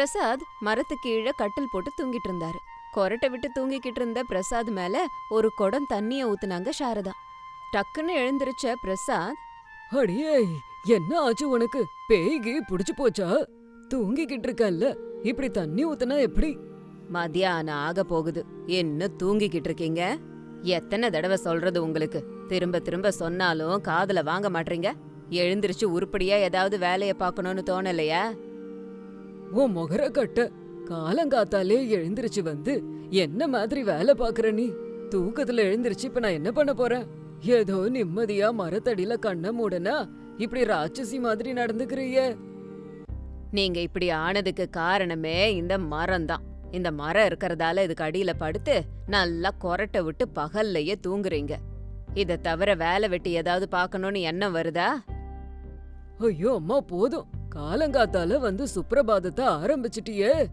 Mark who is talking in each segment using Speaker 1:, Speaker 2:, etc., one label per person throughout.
Speaker 1: பிரசாத் மரத்து கீழே கட்டில் போட்டு தூங்கிட்டு இருந்தாரு. கொரட்டை விட்டு தூங்கிக்கிட்டு இருந்த பிரசாத் மேல ஒரு குடம் தண்ணிய ஊத்துனாங்க சாரதா. டக்குன்னு எழுந்திருச்ச பிரசாத்
Speaker 2: அடியே என்ன ஆச்சு உனக்கு? பேய்கி புடிச்சு போச்சா? தூங்கிக்கிட்டு இருக்கல்ல இப்படி தண்ணி ஊத்துனா எப்படி?
Speaker 1: மத்தியானம் ஆக போகுது. என்ன தூங்கிக்கிட்டு இருக்கீங்க? எத்தனை தடவை சொல்றது உங்களுக்கு? திரும்ப திரும்ப சொன்னாலும் காதுல வாங்க மாட்டீங்க எழுந்திருச்சு உருப்படியா ஏதாவது வேலைய பார்க்கணும்னு தோணலையா?
Speaker 2: உன் முகர கட்ட. காலங்காத்தாலே எழுந்திருச்சு வந்து என்ன மாதிரி வேலை பாக்குற நீ? தூக்கத்துல எழுந்திருச்சு இப்ப நான் என்ன பண்ண போறேன்? ஏதோ நிம்மதியா மரத்தடியில கண்ண மூடனா இப்படி ராட்சசி மாதிரி நடந்துக்கிறியே.
Speaker 1: நீங்க இப்படி ஆனதுக்கு காரணமே இந்த மரம் தான் இந்த மரம் இருக்கிறதால இதுக்கு அடியில படுத்து நல்லா கொரட்டை விட்டு பகல்லையே தூங்குறீங்க. இதை தவிர வேலை வெட்டி ஏதாவது பார்க்கணும்னு எண்ணம் வருதா?
Speaker 2: ஐயோ அம்மா போதும். காலங்காத்தால வந்து சுப்ரபாதத்தை ஆரம்பிச்சிட்டியே.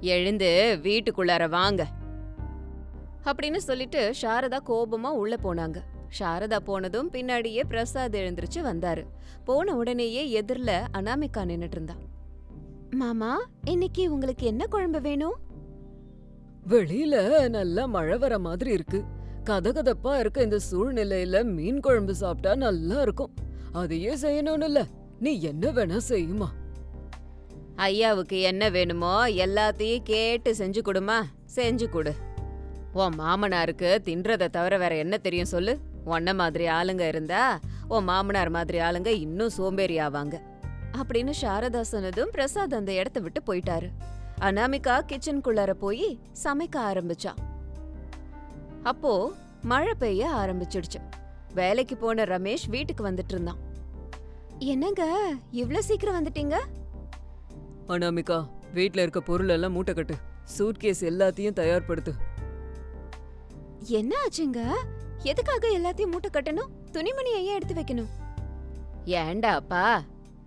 Speaker 1: எழுந்து வீட்டுக்குள்ளார வாங்க. அப்படின்னு சொல்லிட்டு சாரதா கோபமா உள்ள போனாங்க. சாரதா போனதும் பின்னாடியே பிரசாத் எழுந்திருச்சு வந்தாரு. போன உடனேயே எதிர்ல அனாமிகா நின்னுட்டு இருந்தா. மாமா இன்னைக்கு உங்களுக்கு என்ன குழம்பு வேணும்?
Speaker 2: வெளியில நல்லா மழை வர மாதிரி இருக்கு. கதகதப்பா இருக்க இந்த சூழ்நிலையில மீன் குழம்பு சாப்பிட்டா நல்லா இருக்கும். அதையே செய்யணும்னு இல்ல. நீ என்ன வேணா செய்யுமா.
Speaker 1: ஐயாவுக்கு என்ன வேணுமோ எல்லாத்தையும் கேட்டு செஞ்சு கொடுமா. செஞ்சு கொடு. உன் மாமனாருக்கு தின்றதை தவிர வேற என்ன தெரியும் சொல்லு. உன்ன மாதிரி ஆளுங்க இருந்தா உன் மாமனார் மாதிரி ஆளுங்க இன்னும் சோம்பேறி ஆவாங்க. அப்படின்னு சாரதா சொன்னதும் பிரசாத் அந்த இடத்த விட்டு போயிட்டாரு. அனாமிகா கிச்சனுக்குள்ளார போய் சமைக்க ஆரம்பிச்சா. அப்போ மழை பெய்ய ஆரம்பிச்சிடுச்சு. வேலைக்கு போன ரமேஷ் வீட்டுக்கு வந்துட்டு இருந்தான். என்னங்க இவ்ளோ சீக்கிரம் வந்துட்டீங்க?
Speaker 2: அனாமிகா வீட்ல இருக்க பொருள் எல்லாம் மூட்டை கட்டு. சூட்கேஸ் எல்லாத்தையும் தயார்படுத்து.
Speaker 1: என்ன ஆச்சுங்க? எதுக்காக எல்லாத்தையும் மூட்டை கட்டணும்? துணிமணி ஏன் எடுத்து வைக்கணும்? ஏண்டா அப்பா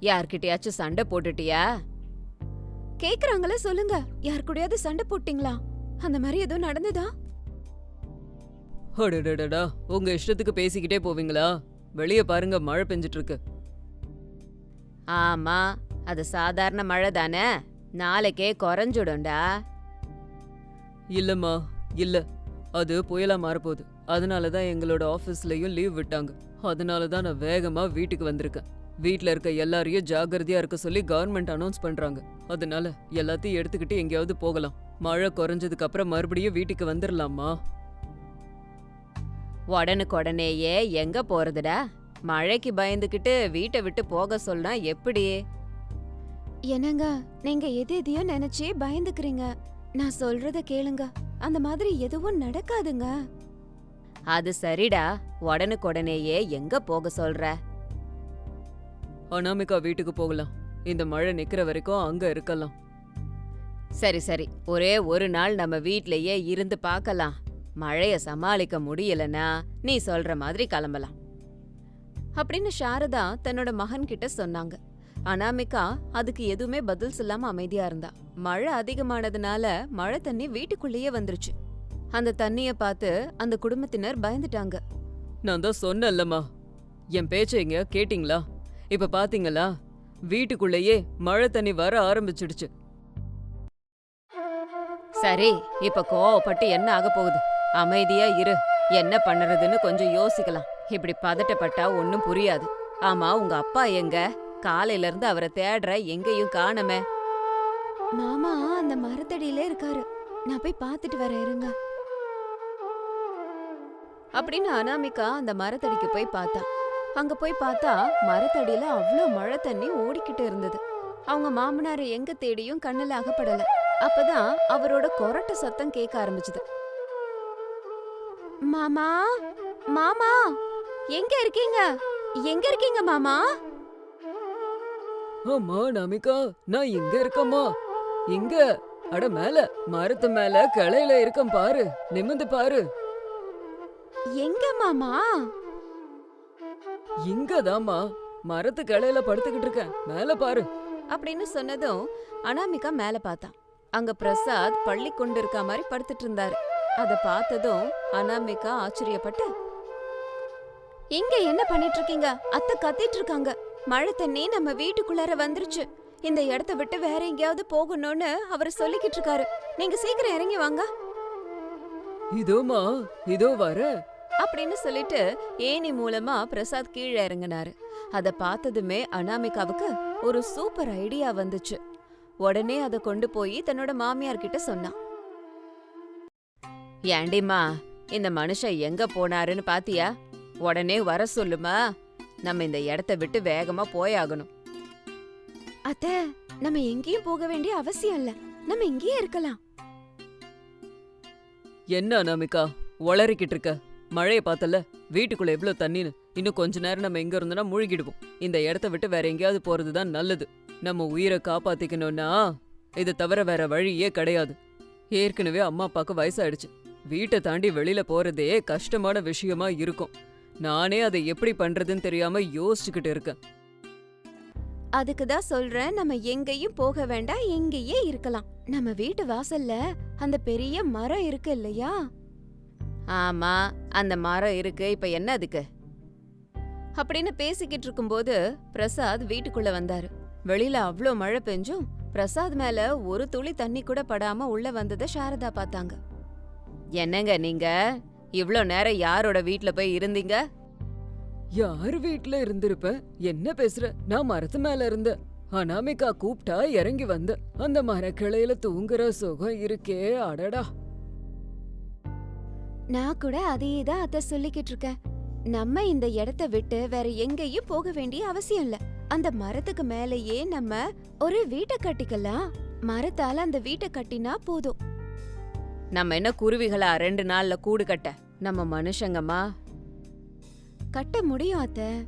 Speaker 1: யார்கிட்டயாச்சும் சண்டை போட்டுட்டியா? கேக்குறாங்களே சொல்லுங்க யார் கூடயாவது சண்டை போட்டீங்களா? அந்த மாதிரி எதுவும் நடந்ததா?
Speaker 2: அடடடடா உங்க இஷ்டத்துக்கு பேசிக்கிட்டே போவீங்களா? வெளிய பாருங்க மழை பெஞ்சிட்டு இருக்கு
Speaker 1: ஆமா அது சாதாரண மழை தானே? நாளைக்கே குறைஞ்சுடும்டா.
Speaker 2: இல்லம்மா இல்ல. அது புயலா மாறப்போகுது. அதனால தான் எங்களோட ஆஃபீஸ்லயும் லீவ் விட்டாங்க. அதனால தான் நான் வேகமா வீட்டுக்கு வந்திருக்கேன். வீட்ல இருக்க எல்லாரையும் ஜாக்கிரதையா இருக்க சொல்லி கவர்மெண்ட் அனௌன்ஸ் பண்றாங்க. அதனால எல்லாத்தையும் எடுத்துக்கிட்டு எங்கேயாவது போகலாம். மழை குறைஞ்சதுக்கு அப்புறம் மறுபடியும் வீட்டுக்கு வந்துடலாமா
Speaker 1: உடனுக்குடனேயே எங்க போறதுடா? மழைக்கு பயந்துகிட்டு வீட்டை விட்டு போக சொன்னா எப்படி? என்னங்க நீங்க எது எதையோ நினைச்சு பயந்துக்கிறீங்க. நான் சொல்றத கேளுங்க. அந்த மாதிரி எதுவும் நடக்காதுங்க. அது சரிடா. உடனுக்குடனேயே எங்க போக சொல்ற?
Speaker 2: அனாமிகா வீட்டுக்கு போகலாம். இந்த மழை நிக்கிற வரைக்கும் அங்க இருக்கலாம்.
Speaker 1: சரி சரி. ஒரே ஒரு நாள் நம்ம வீட்லயே இருந்து பார்க்கலாம் மழைய சமாளிக்க முடியலனா நீ சொல்ற மாதிரி கிளம்பலாம். அப்படின்னு சாரதா தன்னோட மகன் கிட்ட சொன்னாங்க. அனாமிகா அதுக்கு எதுவுமே பதில் சொல்லாம அமைதியா இருந்தா. மழை அதிகமானதுனால மழை தண்ணி வீட்டுக்குள்ளேயே வந்துருச்சு. அந்த தண்ணிய பார்த்து அந்த குடும்பத்தினர் பயந்துட்டாங்க.
Speaker 2: நான் தான் சொன்னேன்லம்மா. என் பேச்ச எங்க கேட்டிங்களா? இப்ப பாத்தீங்களா? வீட்டுக்குள்ளேயே மழை தண்ணி வர ஆரம்பிச்சிடுச்சு.
Speaker 1: சரி இப்ப கோவப்பட்டு என்ன ஆக போகுது? அமைதியா இரு. என்ன பண்ணுறதுன்னு கொஞ்சம் யோசிக்கலாம். இப்படி பதட்டப்பட்டா ஒன்னும் புரியாது. ஆமா உங்க அப்பா எங்க? காலையில இருந்து அவரை தேடுற எங்கேயும் காணமே. மாமா அந்த மரத்தடியிலே இருக்காரு. நான் போய் பார்த்துட்டு வரேன் இருங்க. அப்படின்னு அனாமிகா அந்த மரத்தடிக்கு போய் பார்த்தா. அங்க போய் பார்த்தா மரத்தடியில அவ்ளோ மழை தண்ணி ஓடிக்கிட்டு இருந்தது. அவங்க மாமனார் எங்க தேடியும் கண்ணுல அகப்படல. அப்பதான் அவரோட கொரட்ட சத்தம் கேட்க ஆரம்பிச்சது. மாமா? மாமா? எங்க இருக்கீங்க? எங்க இருக்கீங்க மாமா?
Speaker 2: ஆமா நமிகா. நான் இங்க இருக்கம்மா. இங்க. அட மேல. மரத்து மேல கிளையில இருக்கேன் பாரு. நிமிந்து பாரு.
Speaker 1: எங்க மாமா?
Speaker 2: இங்கதாம்மா. மரத்து கிளையில படுத்துக்கிட்டு இருக்கேன். மேல பாரு.
Speaker 1: அப்படின்னு சொன்னதும் அனாமிகா மேல பார்த்தா அங்க பிரசாத் பள்ளி கொண்டு இருக்க மாதிரி படுத்துட்டு இருந்தாரு. அத பார்த்ததும் அனாமிகா ஆச்சரியப்பட்டு இங்க என்ன பண்ணிட்டு இருக்கீங்க அத்தை கத்திட்டு இருக்காங்க மழை தண்ணி நம்ம வீட்டுக்குள்ளார வந்துருச்சு. இந்த இடத்த விட்டு வேற எங்கேயாவது போகணும்னு அவர் சொல்லிக்கிட்டு இருக்காரு நீங்க சீக்கிரம் இறங்கி வாங்க.
Speaker 2: இதோமா? இதோ வர.
Speaker 1: அப்படின்னு சொல்லிட்டு ஏணி மூலமா பிரசாத் கீழே இறங்குனாரு. அத பார்த்ததுமே அனாமிகாவுக்கு ஒரு சூப்பர் ஐடியா வந்துச்சு. உடனே அத கொண்டு போய் தன்னோட மாமியார் கிட்ட சொன்னான். ஏண்டிம்மா இந்த மனுஷன் எங்க போனாருன்னு பாத்தியா? உடனே வர சொல்லுமா? நம்ம இந்த இடத்த விட்டு வேகமா போயாகணும். அத்த நம்ம எங்கேயும் போக வேண்டிய அவசியம் இல்ல. நம்ம இங்கேயே இருக்கலாம்.
Speaker 2: என்ன அனாமிகா? உளறிக்கிட்டு இருக்க. மழைய பார்த்தல வீட்டுக்குள்ள எவ்ளோ தண்ணின்னு. இன்னும் கொஞ்ச நேரம் நம்ம எங்க இருந்தோம்னா முழுகிடுவோம். இந்த இடத்த விட்டு வேற எங்கேயாவது போறது தான் நல்லது. நம்ம உயிரை காப்பாத்திக்கணும்னா இதை தவிர வேற வழியே கிடையாது. ஏற்கனவே அம்மா அப்பாவுக்கு வயசாயிடுச்சு. வீட்டை தாண்டி வெளியில போறதே கஷ்டமான விஷயமா இருக்கும். நானே அதை எப்படி பண்றதுன்னு தெரியாம யோசிச்சுக்கிட்டு இருக்கேன்.
Speaker 1: அதுக்கு தான் சொல்றேன் நம்ம எங்கேயும் போக வேண்டாம் இங்கேயே இருக்கலாம். நம்ம வீட்டு வாசல்ல அந்த பெரிய மரம் இருக்கு இல்லையா? ஆமா அந்த மரம் இருக்கு. இப்ப என்ன அதுக்கு? அப்படின்னு பேசிக்கிட்டு இருக்கும்போது பிரசாத் வீட்டுக்குள்ள வந்தாரு. வெளியில அவ்ளோ மழை பெஞ்சும் பிரசாத் மேல ஒரு துளி தண்ணி கூட படாம உள்ள வந்தத சாரதா பார்த்தாங்க. என்னங்க நீங்க? இவ்ளோ நேரம் யாரோட வீட்ல போய் இருந்தீங்க?
Speaker 2: யார் வீட்ல இருந்திருப்ப? என்ன பேசுற? நான் மரத்து மேல இருந்த அனாமிகா கூப்பிட்டா இறங்கி வந்த. அந்த மரக்கிளையில தூங்குற சுகம் இருக்கே அடடா.
Speaker 1: நான் கூட அதையே தான் அத்தை சொல்லிக்கிட்டு இருக்கேன். நம்ம இந்த இடத்த விட்டு வேற எங்கேயும் போக வேண்டிய அவசியம் இல்ல. அந்த மரத்துக்கு மேலேயே நம்ம ஒரு வீட்டை கட்டிக்கலாம். மரத்தால அந்த வீட்டை கட்டினா போதும். நம்ம என்ன குருவிகளா ரெண்டு நாள்ல கூடு கட்ட? நம்ம மனுஷங்கம்மா. கட்ட முடியும் அத்த.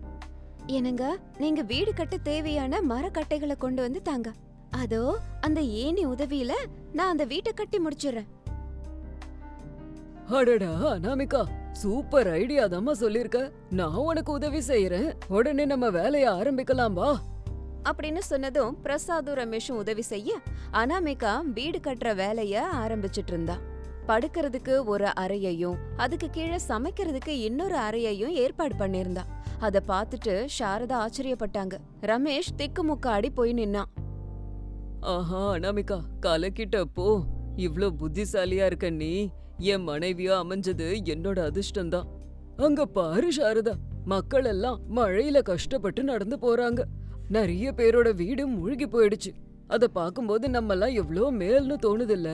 Speaker 1: என்னங்க நீங்க வீடு கட்ட தேவையான மரக்கட்டைகளை கொண்டு வந்து தாங்க. அதோ அந்த ஏணி உதவியில நான் அந்த வீட்டை கட்டி முடிச்சிடுறேன்.
Speaker 2: அடடா அனாமிகா சூப்பர் ஐடியா தாம்மா சொல்லிருக்க. நான் உனக்கு உதவி செய்யறேன் உடனே நம்ம வேலைய ஆரம்பிக்கலாம் வா.
Speaker 1: அப்படின்னு சொன்னதும் பிரசாதும் ரமேஷும் உதவி செய்ய அனாமிகா வீடு கட்டுற வேலைய ஆரம்பிச்சிட்டு இருந்தா. படுக்கிறதுக்கு ஒரு அறையையும் அதுக்கு கீழே சமைக்கிறதுக்கு இன்னொரு அறையையும் ஏற்பாடு பண்ணிருந்தா அத பார்த்துட்டு சாரதா ஆச்சரியப்பட்டாங்க. ரமேஷ் திக்குமுக்காடி போய் நின்னான்.
Speaker 2: ஆஹா அனாமிகா கலக்கிட்ட போ. இவ்ளோ புத்திசாலியா இருக்க நீ. என் மனைவியா அமைஞ்சது என்னோட அதிர்ஷ்டம்தான். அங்க பாரு சாரதா மக்கள் எல்லாம் மழையில கஷ்டப்பட்டு நடந்து போறாங்க. நிறைய பேரோட வீடு மூழ்கி போயிடுச்சு. அத பாக்கும்போது நம்மெல்லாம் எவ்ளோ மேல்னு தோணுதில்ல.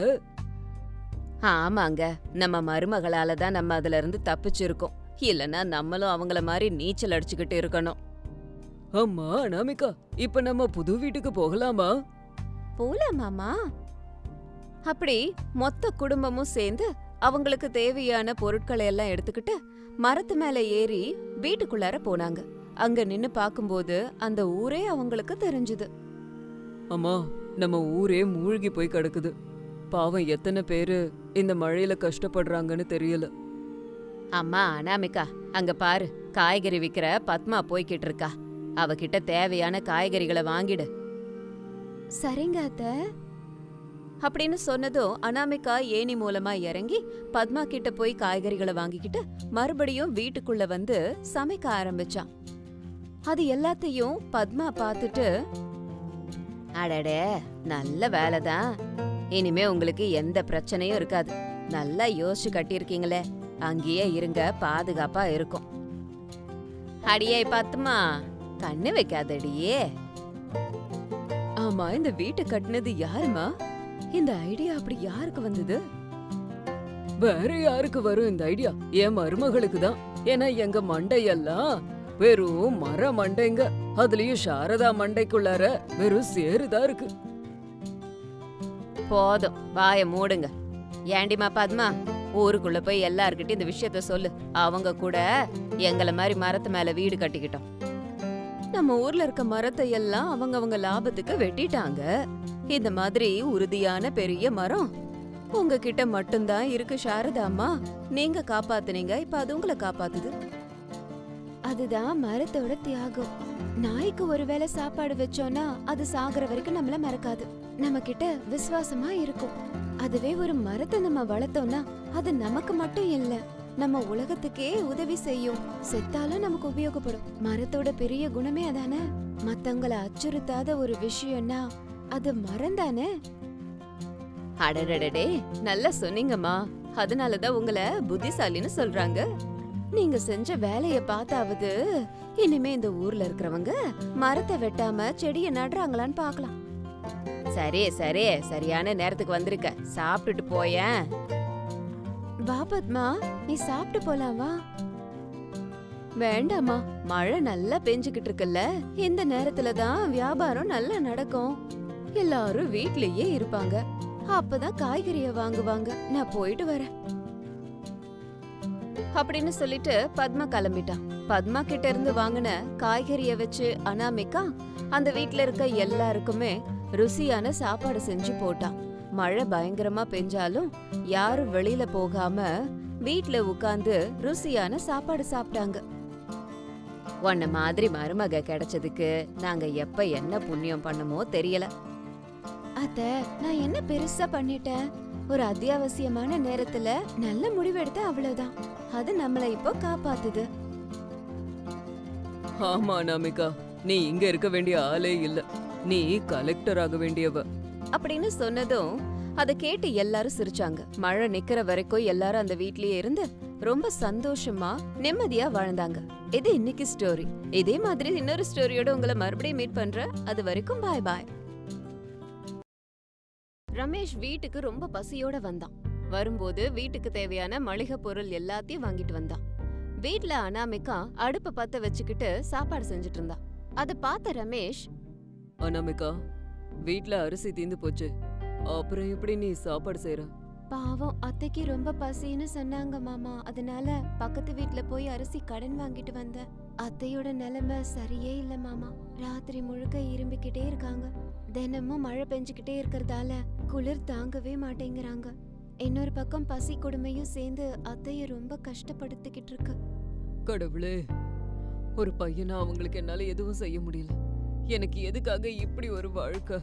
Speaker 1: ஆமாங்க. நம்ம மருமகளால தான் நம்ம அதுல இருந்து தப்பிச்சிருக்கோம். இல்லனா நம்மளும் அவங்கள மாதிரி நீச்சல் அடிச்சுக்கிட்டு இருக்கணும்.
Speaker 2: அம்மா அனாமிகா இப்ப நம்ம புது வீட்டுக்கு போகலாமா?
Speaker 1: போலாமாமா அப்படி மொத்த குடும்பமும் சேர்ந்து அவங்களுக்கு தேவையான பொருட்களை எல்லாம் எடுத்துக்கிட்டு மரத்து மேல ஏறி வீட்டுக்குள்ளார போனாங்க. அங்க நின்னு பாக்கும்போது அந்த ஊரே அவங்களுக்கு தெரிஞ்சுது.
Speaker 2: அம்மா நம்ம ஊரே மூழ்கி போய் கிடக்குது. பாவம் எத்தனை பேரு இந்த மழையில கஷ்டப்படுறாங்கன்னு தெரியல.
Speaker 1: அம்மா அனாமிகா அங்க பாரு. காய்கறி விக்கிற பத்மா போய்கிட்டு இருக்கா. அவகிட்ட தேவையான காய்கறிகளை வாங்கிடு. சரிங்க அத்த. அப்படின்னு சொன்னதும் அனாமிகா ஏணி மூலமா இறங்கி பத்மா கிட்ட போய் காய்கறிகளை வாங்கிக்கிட்டு மறுபடியும் வீட்டுக்குள்ள வந்து சமைக்க ஆரம்பிச்சான் அது எல்லாத்தையும் பத்மா பார்த்துட்டு அடடே நல்ல வேலைதான். இனிமே உங்களுக்கு எந்த பிரச்சனையும் இருக்காது. நல்லா யோசிச்சு கட்டியிருக்கீங்களே. அங்கேயே இருங்க பாதுகாப்பா இருக்கும். அடியே பாத்துமா கண்ணு வைக்காதடியே ஆமா இந்த வீட்டை கட்டினது யாருமா? இந்த ஐடியா அப்படி யாருக்கு வந்தது?
Speaker 2: வேற யாருக்கு வரும் இந்த ஐடியா? என் மருமகளுக்கு தான். ஏன்னா எங்க மண்டையெல்லாம் வெறும் மர மண்டைங்க. அதுலயும் சாரதா மண்டைக்குள்ளார வெறும் சேருதா இருக்கு.
Speaker 1: போதும். வாய மூடுங்க. ஏண்டிமா பத்மா ஊருக்குள்ள போய் எல்லார்கிட்டயும் இந்த விஷயத்த சொல்லு. அவங்க கூட எங்கள மாதிரி மரத்து மேல வீடு கட்டிக்கிட்டோம். நம்ம ஊர்ல இருக்க மரத்தை எல்லாம் அவங்க அவங்க லாபத்துக்கு வெட்டிட்டாங்க. இந்த மாதிரி உறுதியான பெரிய மரம். உங்ககிட்ட மட்டும்தான் இருக்கு சாரதாம்மா நீங்க காப்பாத்துனீங்க இப்ப அது உங்களை காப்பாத்துது. அதுதான் மரத்தோட தியாகம். நாய்க்கு ஒருவேளை சாப்பாடு வச்சோம்னா அது சாகுற வரைக்கும் நம்மள மறக்காது. நம்ம கிட்ட விசுவாசமா இருக்கும். அதுவே ஒரு மரத்தை நம்ம வளர்த்தோம்னா அது நமக்கு மட்டும் இல்ல
Speaker 3: நம்ம உலகத்துக்கே உதவி செய்யும். செத்தாலும் நமக்கு உபயோகப்படும். மரத்தோட பெரிய குணமே அதானே? மத்தவங்கள அச்சுறுத்தாத ஒரு விஷயம்னா அது மரம் தானே
Speaker 1: அடடடடே நல்லா சொன்னீங்கம்மா. அதனாலதான் உங்களை புத்திசாலின்னு சொல்றாங்க.
Speaker 3: நீங்க செஞ்ச வேலைய பார்த்தாவது இனிமே இந்த ஊர்ல இருக்கிறவங்க மரத்தை வெட்டாம செடிய நடுறாங்களான்னு பார்க்கலாம்.
Speaker 1: சரி சரி. சரியான நேரத்துக்கு வந்திருக்க. சாப்பிட்டுட்டு போயேன்.
Speaker 3: வா பத்மா. நீ சாப்பிட்டு போலாம் வா.
Speaker 1: வேண்டாம்மா. மழை நல்லா பெஞ்சுக்கிட்டு இருக்குல்ல. இந்த நேரத்துல தான் வியாபாரம் நல்லா நடக்கும். எல்லாரும் வீட்லயே இருப்பாங்க.
Speaker 3: அப்பதான் காய்கறிய வாங்குவாங்க. நான் போயிட்டு வரேன்.
Speaker 1: அப்படின்னு சொல்லிட்டு பத்மா கிளம்பிட்டான். பத்மா கிட்ட இருந்து வாங்கின காய்கறிய வச்சு அனாமிக்கா அந்த வீட்ல இருக்க எல்லாருக்குமே ருசியான சாப்பாடு செஞ்சு போட்டான். மழை பயங்கரமா பெஞ்சாலும் யாரும் வெளியில போகாம வீட்ல உட்கார்ந்து ருசியான சாப்பாடு சாப்பிட்டாங்க. உன்ன மாதிரி மருமக கிடைச்சதுக்கு நாங்க எப்ப என்ன புண்ணியம் பண்ணமோ தெரியல.
Speaker 3: அத்த நான் என்ன பெருசா பண்ணிட்டேன்? ஒரு அத்தியாவசியமான நேரத்துல நல்ல முடிவெடுத்த அவ்வளவுதான். அது நம்மள இப்போ காப்பாத்துது.
Speaker 2: ஆமா அனாமிகா. நீ இங்க இருக்க வேண்டிய ஆளே இல்ல. நீ கலெக்டர் ஆக வேண்டியவ.
Speaker 1: அப்படின்னு சொன்னதும் அதை கேட்டு எல்லாரும் சிரிச்சாங்க. மழை நிக்கிற வரைக்கும் எல்லாரும் அந்த வீட்லயே இருந்து ரொம்ப சந்தோஷமா நிம்மதியா வாழ்ந்தாங்க. இது இன்னைக்கு ஸ்டோரி இதே மாதிரி இன்னொரு ஸ்டோரியோட உங்களை மறுபடியும் மீட் பண்றேன். அது வரைக்கும் பாய் பாய் ரமேஷ் வீட்டுக்கு ரொம்ப பசியோட வந்தான். வரும்போது வீட்டுக்கு தேவையான மளிகை பொருள் எல்லாத்தையும் வாங்கிட்டு வந்தான். வீட்ல அனாமிகா அடுப்பை பத்த வச்சுக்கிட்டு சாப்பாடு செஞ்சுட்டு இருந்தா. அதை பார்த்த ரமேஷ்
Speaker 2: அனாமிகா வீட்ல அரிசி தீந்து போச்சு. அப்புறம் எப்படி நீ சாப்பாடு செய்யற
Speaker 3: பாவம் அத்தைக்கு ரொம்ப பசின்னு சொன்னாங்க மாமா. அதனால பக்கத்து வீட்ல போய் அரிசி கடன் வாங்கிட்டு வந்தேன் அத்தையோட நிலைமை சரியே இல்ல மாமா. ராத்திரி முழுக்க இரும்பிக்கிட்டே இருக்காங்க. தினமும் மழை பெஞ்சுக்கிட்டே இருக்கறதால குளிர் தாங்கவே மாட்டேங்கிறாங்க. இன்னொரு பக்கம் பசி கொடுமையும் சேர்ந்து அத்தைய ரொம்ப கஷ்டப்படுத்திக்கிட்டு இருக்கு.
Speaker 2: கடவுளே ஒரு பையனா அவங்களுக்கு என்னால எதுவும் செய்ய முடியல. எனக்கு எதுக்காக இப்படி ஒரு வாழ்க்கை?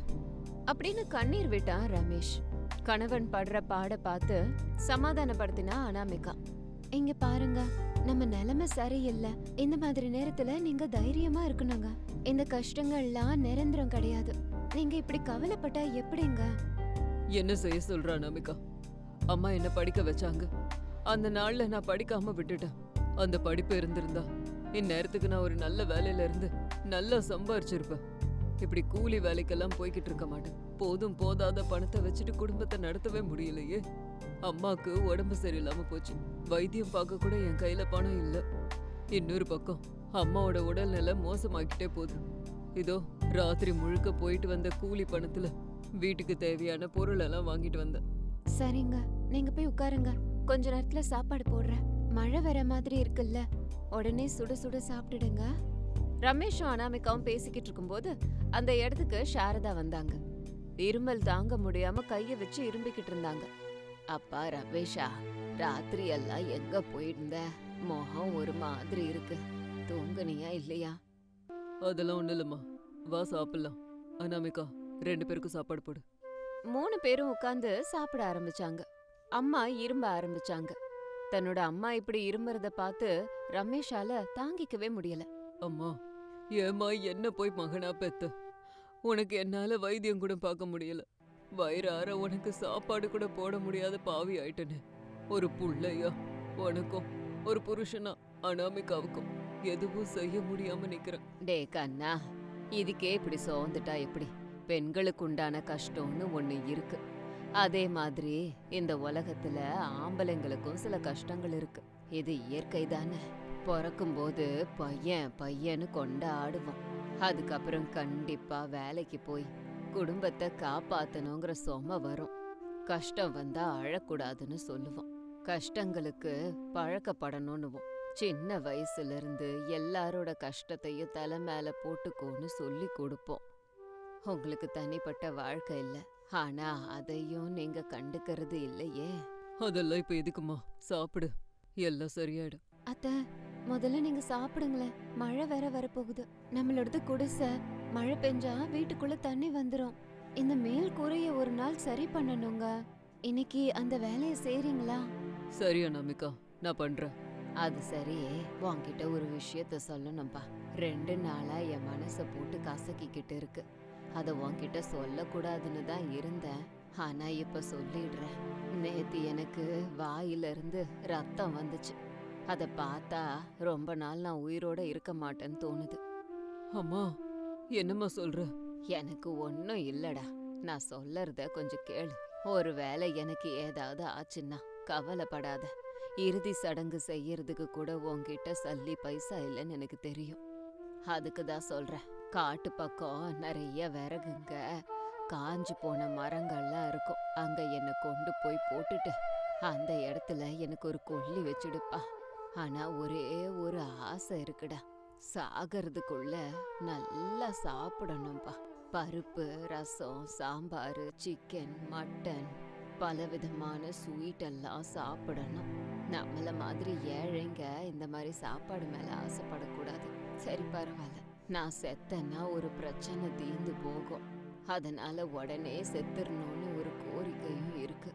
Speaker 1: அப்படின்னு கண்ணீர் விட்டான் ரமேஷ். கணவன் படுற பாட பார்த்து சமாதானப்படுத்தினா அனாமிகா.
Speaker 3: இங்க பாருங்க நம்ம நிலைமை சரியில்லை. இந்த மாதிரி நேரத்துல நீங்க தைரியமா இருக்கணுங்க. இந்த கஷ்டங்கள்லாம் நிரந்தரம் கிடையாது. நீங்க இப்படி கவலைப்பட்டா எப்படிங்க?
Speaker 2: என்ன செய்ய சொல்ற அனாமிகா? அம்மா என்ன படிக்க வச்சாங்க? அந்த நாள்ல நான் படிக்காம விட்டுட்டேன். அந்த படிப்பு இருந்திருந்தா இந்நேரத்துக்கு நான் ஒரு நல்ல வேலையில இருந்து நல்லா சம்பாரிச்சிருப்பேன். இப்படி கூலி வேலைக்கெல்லாம் போய்கிட்டு இருக்க மாட்டேன். போதும் போதாத பணத்தை வச்சுட்டு குடும்பத்தை நடத்தவே முடியலையே. அம்மாக்கு உடம்பு சரியில்லாம போச்சு. வைத்தியம் பார்க்க கூட என் கையில பணம் இல்லை. இன்னொரு பக்கம் அம்மாவோட உடல்நிலை மோசமாக்கிட்டே போகுது. இதோ ராத்திரி முழுக்க போயிட்டு வந்த கூலி பணத்துல வீட்டுக்கு தேவையான பொருள் எல்லாம் வாங்கிட்டு வந்தேன்.
Speaker 3: சரிங்க. நீங்க போய் உட்காருங்க. கொஞ்ச நேரத்துல சாப்பாடு போடுறேன். மழை வர மாதிரி இருக்குல்ல. உடனே சுட சுட சாப்பிட்டுடுங்க.
Speaker 1: ரமேஷும் அனாமிகாவும் பேசிக்கிட்டு இருக்கும்போது அந்த இடத்துக்கு சாரதா வந்தாங்க. இருமல் தாங்க முடியாம கைய வச்சு இரும்பிக்கிட்டு இருந்தாங்க. அப்பா ரமேஷா ராத்திரி எல்லாம் எங்க போயிருந்த? முகம் ஒரு மாதிரி இருக்கு. தூங்குனியா இல்லையா?
Speaker 2: அதெல்லாம் ஒண்ணு இல்லம்மா. வா சாப்பிடலாம். அனாமிகா ரெண்டு பேருக்கும் சாப்பாடு போடு.
Speaker 1: மூணு பேரும் உட்கார்ந்து சாப்பிட ஆரம்பிச்சாங்க. அம்மா இரும்ப ஆரம்பிச்சாங்க. தன்னோட அம்மா இப்படி இருமுறத பார்த்து ரமேஷால தாங்கிக்கவே முடியல.
Speaker 2: அம்மா ஏம்மா என்ன போய் மகனா பெத்த? உனக்கு என்னால வைத்தியம் கூட பார்க்க முடியல. வயிறார உனக்கு சாப்பாடு கூட போட முடியாத பாவி ஆயிட்டனே. ஒரு புள்ளையா உனக்கும் ஒரு புருஷனா அனாமிகாவுக்கும் எதுவும் செய்ய முடியாம நிக்கிறேன்.
Speaker 1: டே கண்ணா இதுக்கே இப்படி சோர்ந்துட்டா எப்படி? பெண்களுக்கு உண்டான கஷ்டம்னு ஒண்ணு இருக்கு. அதே மாதிரி இந்த உலகத்துல ஆம்பளைங்களுக்கும் சில கஷ்டங்கள் இருக்கு. இது இயற்கை தானே. பிறக்கும்போது பையன் பையன்னு கொண்டாடுவோம் அதுக்கப்புறம் கண்டிப்பா வேலைக்கு போய் குடும்பத்தை காப்பாத்தணுங்கிற சொம வரும். கஷ்டம் வந்தா அழக்கூடாதுன்னு சொல்லுவோம் கஷ்டங்களுக்கு பழக்கப்படணும்னுவோம் சின்ன வயசுல இருந்து எல்லாரோட கஷ்டத்தையும் தலை மேல போட்டுக்கோன்னு சொல்லி கொடுப்போம். உங்களுக்கு தனிப்பட்ட வாழ்க்கை இல்லை. ஆனா அதையும் நீங்க கண்டுக்கிறது இல்லையே.
Speaker 2: அதெல்லாம் இப்ப எதுக்குமா? சாப்பிடு. எல்லாம் சரியாயிடும்.
Speaker 3: அத்த முதல்ல நீங்க சாப்பிடுங்களேன். மழை வேற வரப்போகுது. நம்மளோடது குடிசை. மழை பெஞ்சா வீட்டுக்குள்ள தண்ணி வந்துரும். இந்த மேல் கூரைய ஒரு நாள் சரி பண்ணணுங்க. இன்னைக்கு அந்த வேலையை செய்றீங்களா?
Speaker 2: சரி அனாமிகா. நான் பண்றேன்.
Speaker 1: அது சரி. உன்கிட்ட ஒரு விஷயத்த சொல்லணும்பா. ரெண்டு நாளா என் மனச போட்டு கசக்கிக்கிட்டு இருக்கு. அத உன்கிட்ட சொல்லக்கூடாதுன்னு தான் இருந்தேன். ஆனா இப்ப சொல்லிடுறேன். நேத்து எனக்கு வாயில இருந்து ரத்தம் வந்துச்சு. அத பார்த்தா ரொம்ப நாள் நான் உயிரோட இருக்க மாட்டேன்னு தோணுது.
Speaker 2: அம்மா என்னம்மா சொல்ற?
Speaker 1: எனக்கு ஒன்றும் இல்லடா. நான் சொல்லறத கொஞ்சம் கேளு. ஒருவேளை எனக்கு ஏதாவது ஆச்சுன்னா கவலைப்படாத. இறுதி சடங்கு செய்யறதுக்கு கூட உன்கிட்ட சல்லி பைசா இல்லைன்னு எனக்கு தெரியும். அதுக்கு தான் சொல்றேன். காட்டு பக்கம் நிறைய விறகுங்க. காஞ்சு போன மரங்கள்லாம் இருக்கும். அங்க என்னை கொண்டு போய் போட்டுட்டு அந்த இடத்துல எனக்கு ஒரு கொல்லி வச்சுடுப்பா. ஆனா ஒரே ஒரு ஆசை இருக்குடா. சாகிறதுக்குள்ள நல்லா சாப்பிடணும்ப்பா பருப்பு ரசம் சாம்பார் சிக்கன் மட்டன் பலவிதமான ஸ்வீட் எல்லாம் சாப்பிடணும். நம்மள மாதிரி ஏழைங்க இந்த மாதிரி சாப்பாடு மேல ஆசைப்படக்கூடாது. சரி பரவாயில்ல. நான் செத்தேன்னா ஒரு பிரச்சனை தீர்ந்து போகும். அதனால உடனே செத்துறணும்னு ஒரு கோரிக்கையும் இருக்கு.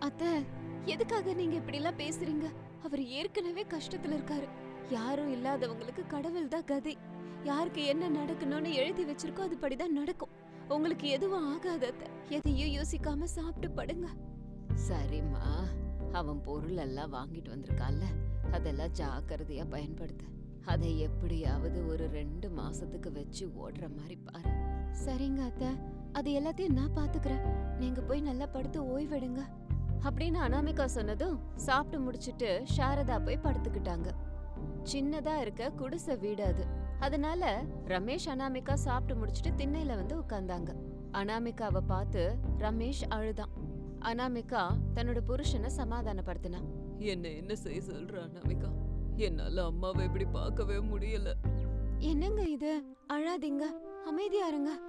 Speaker 1: அத்த எதுக்காக நீங்க இப்படி எல்லாம் பேசுறீங்க? அவர் ஏற்கனவே கஷ்டத்துல இருக்காரு. யாரும் இல்லாதவங்களுக்கு கடவுள் தான் கதி. யாருக்கு என்ன நடக்கணும்னு எழுதி வச்சிருக்கோ அது படிதான் நடக்கும். உங்களுக்கு எதுவும் ஆகாது எதையும் யோசிக்காம சாப்பிட்டு படுங்க. சரிம்மா. அவன் பொருள் எல்லாம் வாங்கிட்டு வந்திருக்கான்ல. அதெல்லாம் ஜாக்கிரதையா பயன்படுத்து. அதை எப்படியாவது ஒரு ரெண்டு மாசத்துக்கு வச்சு ஓடுற மாதிரி பாரு. சரிங்க அத்தை. அது எல்லாத்தையும் நான் பாத்துக்கிறேன். நீங்க போய் நல்லா படுத்து ஓய்வெடுங்க. அப்படின்னு அனாமிகா சொன்னதும் சாப்பிட்டு முடிச்சிட்டு சாரதா போய் படுத்துக்கிட்டாங்க. சின்னதா இருக்க குடிசை வீடு அது. அதனால ரமேஷ் அனாமிகா சாப்பிட்டு முடிச்சிட்டு திண்ணையில வந்து உட்கார்ந்தாங்க. அனாமிகாவை பார்த்து ரமேஷ் அழுதான். அனாமிகா தன்னோட புருஷனை சமாதானப்படுத்தினா
Speaker 2: என்ன என்ன செய்ய சொல்ற அனாமிகா? என்னால அம்மாவை இப்படி பார்க்கவே முடியல.
Speaker 3: என்னங்க இது? அழாதீங்க. அமைதியா இருங்க.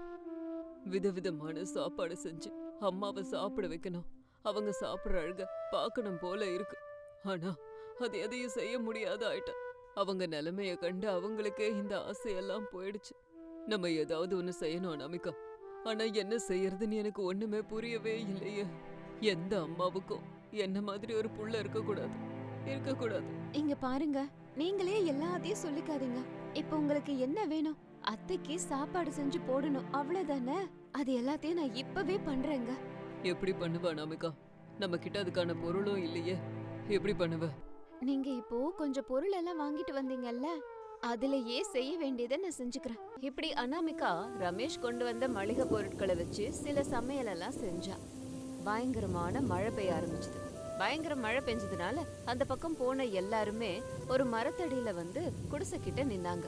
Speaker 2: விதவிதமான சாப்பாடு செஞ்சு அம்மாவை சாப்பிட வைக்கணும். அவங்க சாப்பிடுற அழக பார்க்கணும் போல இருக்கு. ஆனா அது எதையும் செய்ய முடியாத ஆயிட்டேன் அவங்க நிலைமைய கண்டு அவங்களுக்கே இந்த ஆசையெல்லாம் போயிடுச்சு. நம்ம ஏதாவது ஒண்ணு செய்யணும் அனாமிகா. ஆனா என்ன செய்யறதுன்னு எனக்கு ஒண்ணுமே புரியவே இல்லையே. எந்த அம்மாவுக்கும் என்ன மாதிரி ஒரு புள்ள இருக்கக்கூடாது. இருக்கக்கூடாது.
Speaker 3: இங்க பாருங்க நீங்களே எல்லாத்தையும் சொல்லிக்காதீங்க. இப்ப உங்களுக்கு என்ன வேணும்? அத்தைக்கு சாப்பாடு செஞ்சு போடணும் அவ்வளவுதானே? அது எல்லாத்தையும் நான் இப்பவே பண்றேங்க.
Speaker 2: எப்படி பண்ணுவ அனாமிகா நம்ம கிட்ட அதுக்கான பொருளும் இல்லையே. எப்படி பண்ணுவ?
Speaker 3: நீங்க இப்போ கொஞ்சம் பொருள் எல்லாம் வாங்கிட்டு வந்தீங்கல்ல அதுலயே செய்ய வேண்டியதை நான் செஞ்சுக்கிறேன்.
Speaker 1: இப்படி அனாமிகா ரமேஷ் கொண்டு வந்த மளிகை பொருட்களை வச்சு சில சமையலெல்லாம் செஞ்சா பயங்கரமான மழை பெய்ய ஆரம்பிச்சது. பயங்கர மழை பெஞ்சதுனால அந்த பக்கம் போன எல்லாருமே ஒரு மரத்தடியில வந்து குடிசை கிட்ட நின்னாங்க.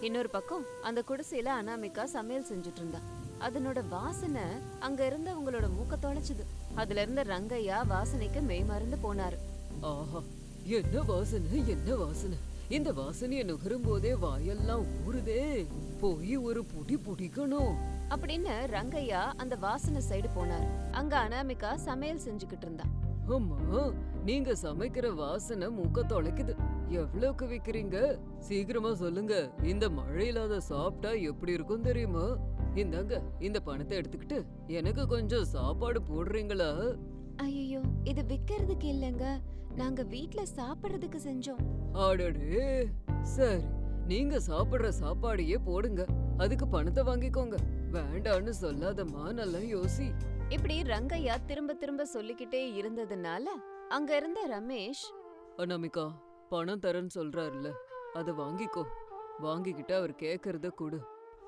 Speaker 1: இன்னொரு பக்கம் அந்த குடிசையில அனாமிகா சமையல் செஞ்சுட்டு இருந்தா. அதனோட வாசனை அங்க இருந்தவங்களோட மூக்க தொலைச்சுது. அதுல இருந்த ரங்கையா வாசனைக்கு மெய் மறந்து போனாரு.
Speaker 2: ஆஹா என்ன வாசனை என்ன வாசனை. இந்த வாசனைய நுகரும் போதே வாயெல்லாம் ஊறுதே. போய் ஒரு புடி புடிக்கணும்.
Speaker 1: அப்படின்னு ரங்கையா அந்த வாசனை சைடு போனாரு. அங்க அனாமிகா சமையல் செஞ்சுக்கிட்டு இருந்தா.
Speaker 2: அம்மா நீங்க சமைக்கிற வாசனை மூக்க தொலைக்குது எவ்வளவுக்கு விக்கிறீங்க? சீக்கிரமா சொல்லுங்க. இந்த மழையில அத சாப்பிட்டா எப்படி இருக்கும் தெரியுமா? இந்தாங்க இந்த பணத்தை எடுத்துக்கிட்டு எனக்கு கொஞ்சம் சாப்பாடு போடுறீங்களா?
Speaker 3: ஐயோ இது விக்கிறதுக்கு இல்லைங்க. நாங்க வீட்ல சாப்பிடுறதுக்கு செஞ்சோம்.
Speaker 2: அடடே! சரி நீங்க சாப்பிடுற சாப்பாடையே போடுங்க. அதுக்கு பணத்தை வாங்கிக்கோங்க. வேண்டான்னு சொல்லாதம்மா நல்லா யோசி.
Speaker 1: இப்படி ரங்கையா திரும்ப திரும்ப சொல்லிக்கிட்டே இருந்ததுனால அங்க இருந்த ரமேஷ்
Speaker 2: அனாமிகா பணம் தரேன்னு சொல்றாருல்ல அதை வாங்கிக்கோ. வாங்கிக்கிட்டு அவர் கேக்குறத கொடு.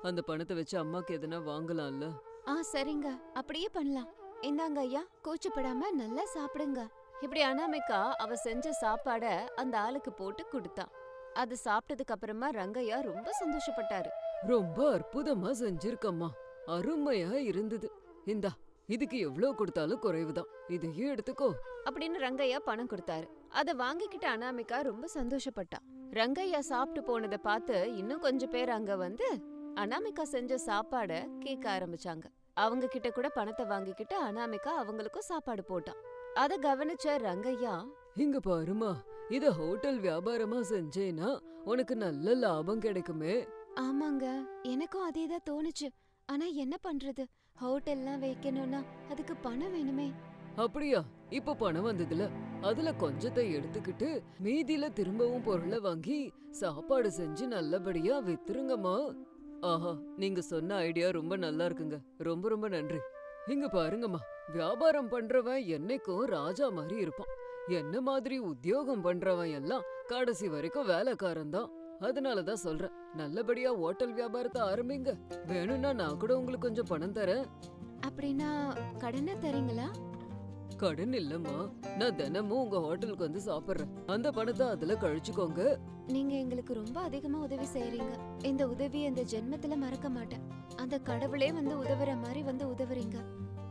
Speaker 2: அந்த பணத்தை வச்சு அம்மாக்கு எதனா வாங்கலாம்ல.
Speaker 3: ஆ சரிங்க. அப்படியே பண்ணலாம். இந்தாங்க ஐயா கூச்சப்படாம நல்லா சாப்பிடுங்க.
Speaker 1: இப்படி அனாமிகா அவ செஞ்ச சாப்பாட அந்த ஆளுக்கு போட்டு கொடுத்தான் அது சாப்பிட்டதுக்கு அப்புறமா ரங்கையா ரொம்ப சந்தோஷப்பட்டாரு.
Speaker 2: ரொம்ப அற்புதமா செஞ்சிருக்கம்மா. அருமையா இருந்தது. இந்தா இதுக்கு எவ்வளவு கொடுத்தாலும் குறைவுதான். இதையே எடுத்துக்கோ.
Speaker 1: அப்படின்னு ரங்கையா பணம் கொடுத்தாரு. அத வாங்கிக்கிட்ட அனாமிகா ரொம்ப சந்தோஷப்பட்டா. ரங்கையா சாப்பிட்டு போனதை பார்த்து இன்னும் கொஞ்சம் பேர் அங்க வந்து அனாமிகா செஞ்ச சாப்பாட கேட்க ஆரம்பிச்சாங்க. அவங்க கிட்ட கூட பணத்தை வாங்கிக்கிட்டு அனாமிகா அவங்களுக்கும் சாப்பாடு போட்டான் அத கவனிச்ச ரங்கையா
Speaker 2: இங்க பாருமா இத ஹோட்டல் வியாபாரமா செஞ்சேனா உனக்கு நல்ல லாபம் கிடைக்குமே.
Speaker 3: ஆமாங்க எனக்கும் அதே தான் தோணுச்சு. ஆனா என்ன பண்றது? ஹோட்டல்லாம் வைக்கணும்னா அதுக்கு பணம் வேணுமே.
Speaker 2: அப்படியா? இப்ப பணம் வந்ததுல? அதுல கொஞ்சத்தை எடுத்துக்கிட்டு மீதியில திரும்பவும் பொருளை வாங்கி சாப்பாடு செஞ்சு நல்லபடியா வித்துருங்கம்மா. ஆஹா நீங்க சொன்ன ஐடியா ரொம்ப நல்லா இருக்குங்க. ரொம்ப ரொம்ப நன்றி. இங்க பாருங்கம்மா. வியாபாரம் பண்றவன் என்னைக்கும் ராஜா மாதிரி இருப்பான். என்ன மாதிரி உத்தியோகம் பண்றவன் எல்லாம் கடைசி வரைக்கும் வேலைக்காரன் தான். அதனாலதான் சொல்றேன். நல்லபடியா ஹோட்டல் வியாபாரத்தை ஆரம்பிங்க. வேணும்னா நான் கூட உங்களுக்கு கொஞ்சம் பணம் தரேன்.
Speaker 3: அப்படின்னா கடனை தரீங்களா?
Speaker 2: கடன் இல்லம்மா. நான் தினமும் உங்க ஹோட்டலுக்கு வந்து சாப்பிடுறேன். அந்த பணத்தை அதுல கழிச்சுக்கோங்க.
Speaker 3: நீங்க எங்களுக்கு ரொம்ப அதிகமா உதவி செய்யறீங்க இந்த உதவி இந்த ஜென்மத்துல மறக்க மாட்டேன். அந்த கடவுளே வந்து உதவுற மாதிரி வந்து உதவுறீங்க.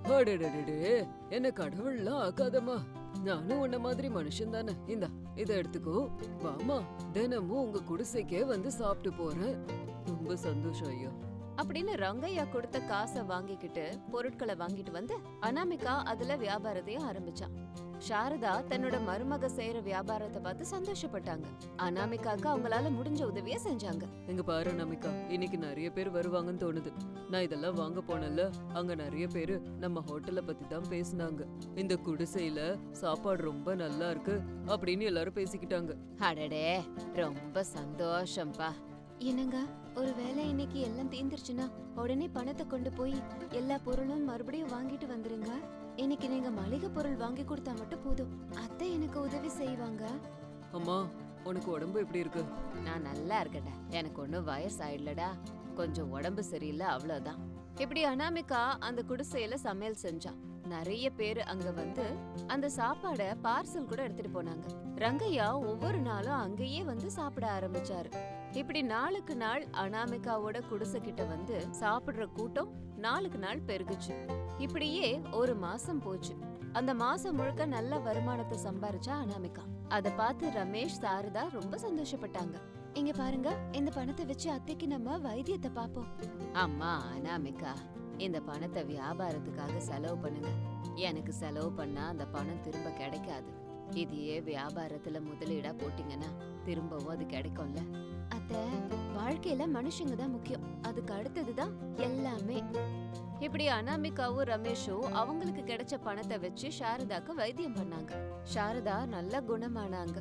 Speaker 2: அடடடடே. என்ன கடவுள்லாம் ஆக்காதம்மா. நானும் உன்ன மாதிரி மனுஷன் தானே. இந்தா இத எடுத்துக்கோ. வாமா தினமும் உங்க குடிசைக்கே வந்து சாப்பிட்டு போறேன். ரொம்ப சந்தோஷம் ஐயா.
Speaker 1: அப்படின்னு ரங்கையா கொடுத்த காசை வாங்கிக்கிட்டு பொருட்களை வாங்கிட்டு வந்து அனாமிகா அதுல வியாபாரத்தையும் ஆரம்பிச்சான். சாரதா தன்னோட மருமக செய்யற வியாபாரத்தை பார்த்து சந்தோஷப்பட்டாங்க. அனாமிகாக்கு அவங்களால முடிஞ்ச உதவிய செஞ்சாங்க.
Speaker 2: இங்க பாரு நமிகா இன்னைக்கு நிறைய பேர் வருவாங்கன்னு தோணுது. நான் இதெல்லாம் வாங்க போனேன்ல அங்க நிறைய பேரு நம்ம ஹோட்டலை பத்தி தான் பேசுனாங்க. இந்த குடிசையில சாப்பாடு ரொம்ப நல்லா இருக்கு அப்படின்னு எல்லாரும் பேசிக்கிட்டாங்க.
Speaker 1: அடடே ரொம்ப சந்தோஷம்பா.
Speaker 3: என்னங்க ஒருவேளை இன்னைக்கு எல்லாம் தீந்துருச்சுன்னா உடனே பணத்தை கொண்டு போய் எல்லா பொருளும் மறுபடியும் வாங்கிட்டு வந்துருங்க? இன்னைக்கு நீங்க மளிகை பொருள் வாங்கி கொடுத்தா மட்டும் போதும். அத்தை எனக்கு உதவி செய்வாங்க?
Speaker 2: அம்மா உனக்கு உடம்பு எப்படி இருக்கு?
Speaker 1: நான் நல்லா இருக்கேன்டா. எனக்கு ஒன்றும் வயசாயிடலடா. கொஞ்சம் உடம்பு சரியில்லை அவ்வளவுதான். இப்படி அனாமிகா அந்த குடிசையில சமையல் செஞ்சான் நிறைய பேர் அங்க வந்து அந்த சாப்பாட பார்சல் கூட எடுத்துட்டு போனாங்க. ரங்கையா ஒவ்வொரு நாளும் அங்கேயே வந்து சாப்பிட ஆரம்பிச்சாரு. இப்படி நாளுக்கு நாள் அனாமிகாவோட குடிசை கிட்ட வந்து சாப்பிடுற கூட்டம் நாளுக்கு நாள் பெருகுச்சு. இப்படியே ஒரு மாசம் போச்சு. அந்த மாசம் முழுக்க நல்ல வருமானத்தை சம்பாரிச்சா அனாமிகா. அத பார்த்து ரமேஷ் சாரதா ரொம்ப சந்தோஷப்பட்டாங்க. இங்க பாருங்க இந்த பணத்தை வச்சு அத்தைக்கு நம்ம வைத்தியத்தை பாப்போம் அம்மா அனாமிகா இந்த பணத்தை வியாபாரத்துக்காக செலவு பண்ணுங்க. எனக்கு செலவு பண்ணா அந்த பணம் திரும்ப கிடைக்காது. இதையே வியாபாரத்துல முதலீடா போட்டீங்கன்னா திரும்பவும் அது கிடைக்கும்ல. அத்த வாழ்க்கையில மனுஷங்க தான் முக்கியம். அதுக்கு அடுத்ததுதான் எல்லாமே. இப்படி அனாமிகாவும் ரமேஷும் அவங்களுக்கு கிடைச்ச பணத்தை வச்சு சாரதாக்கு வைத்தியம் பண்ணாங்க. சாரதா நல்ல குணமானாங்க.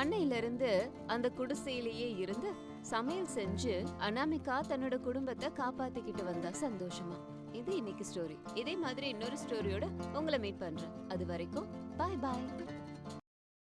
Speaker 1: அன்னையில இருந்து அந்த குடிசையிலேயே இருந்து சமையல் செஞ்சு அனாமிகா தன்னோட குடும்பத்தை காப்பாத்திக்கிட்டு வந்தா சந்தோஷமா. இது இன்னைக்கு ஸ்டோரி இதே மாதிரி இன்னொரு ஸ்டோரியோட உங்களை மீட் பண்றேன். அது வரைக்கும் பாய் பாய்